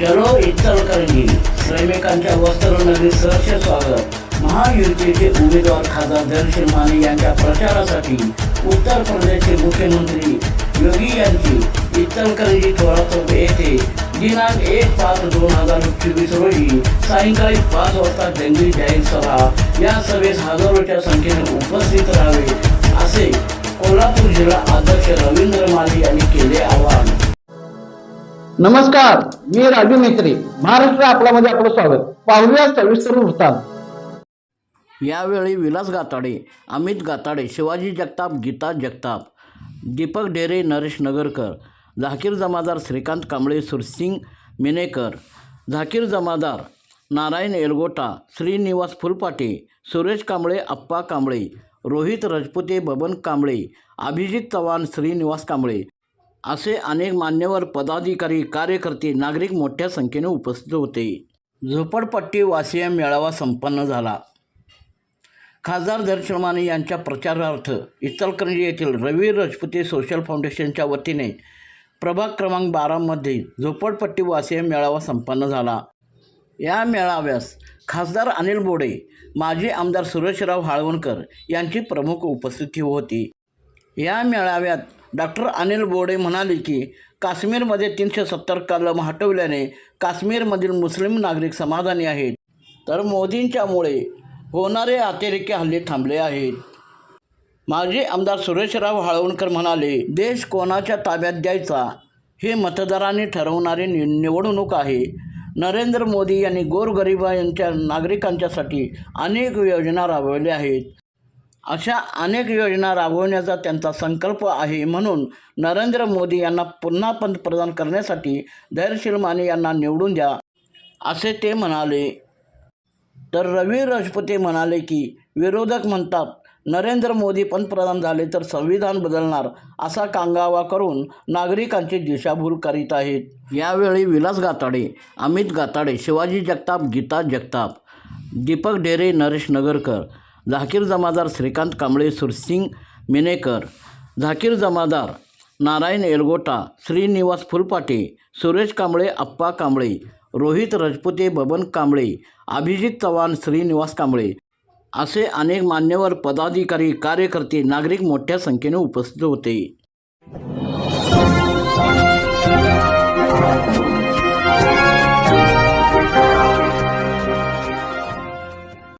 चलो इचलकरंजी श्रमिकांच्या वस्त्रनगरीत सहर्ष स्वागत. महायुतीचे उमेदवार खासदार धनशील माने यांच्या प्रचारासाठी उत्तर प्रदेशचे मुख्यमंत्री योगी यांची इचलकरंजी थोडा येथे दिनांक एक पाच दोन हजार चोवीस रोजी सायंकाळी पाच वाजता जंगली जाहीर सभा. या सभेस हजारोच्या संख्येने उपस्थित राहावे असे कोल्हापूर जिल्हा अध्यक्ष रवींद्र नमस्कार मी राजू मेत्री. महाराष्ट्र आपल्यामध्ये आपलं स्वागत. पाहूया सविस्तर वृत्तांत. यावेळी विलास गाताडे अमित गाताडे शिवाजी जगताप गीता जगताप दीपक ढेरे नरेश नगरकर झाकीर जमादार श्रीकांत कांबळे सुरसिंग मिनेकर झाकीर जमादार नारायण एलगोटा श्रीनिवास फुलपाटे सुरेश कांबळे अप्पा कांबळे रोहित रजपुते बबन कांबळे अभिजित चव्हाण श्रीनिवास कांबळे असे अनेक मान्यवर पदाधिकारी कार्यकर्ते नागरिक मोठ्या संख्येने उपस्थित होते. झोपडपट्टी वासिया मेळावा संपन्न झाला. खासदार दर्शन माने यांच्या प्रचारार्थ इचलकरंजी येथील रवी राजपुते सोशल फाउंडेशनच्या वतीने प्रभाग क्रमांक बारामध्ये झोपडपट्टी वासिया मेळावा संपन्न झाला. या मेळाव्यास खासदार अनिल बोडे माजी आमदार सुरेशराव हाळवणकर यांची प्रमुख उपस्थिती होती. या मेळाव्यात डॉक्टर अनिल बोडे म्हणाले की काश्मीरमध्ये तीनशे सत्तर कलम हटवल्याने काश्मीरमधील मुस्लिम नागरिक समाधानी आहेत. तर मोदींच्यामुळे होणारे अतिरेकी हल्ले थांबले आहेत. माजी आमदार सुरेशराव हाळवणकर म्हणाले देश कोणाच्या ताब्यात द्यायचा हे मतदारांनी ठरवणारी नि निवडणूक आहे. नरेंद्र मोदी यांनी गोरगरिबा यांच्या नागरिकांच्यासाठी अनेक योजना राबवल्या आहेत. अशा अनेक योजना राबवण्याचा त्यांचा संकल्प आहे म्हणून नरेंद्र मोदी यांना पुन्हा पंतप्रधान करण्यासाठी धैर्यशील माने यांना निवडून द्या असे ते म्हणाले. तर रवी राजपुते म्हणाले की विरोधक म्हणतात नरेंद्र मोदी पंतप्रधान झाले तर संविधान बदलणार असा कांगावा करून नागरिकांची दिशाभूल करीत आहेत. यावेळी विलास गाताडे अमित गाताडे शिवाजी जगताप गीता जगताप दीपक ढेरे नरेश नगरकर झाकीर जमादार श्रीकांत कांबळे सुरसिंग मिनेकर झाकीर जमादार नारायण एलगोटा श्रीनिवास फुलपाटे सुरेश कांबळे अप्पा कांबळे रोहित रजपुते बबन कांबळे अभिजित चव्हाण श्रीनिवास कांबळे असे अनेक मान्यवर पदाधिकारी कार्यकर्ते नागरिक मोठ्या संख्येने उपस्थित होते.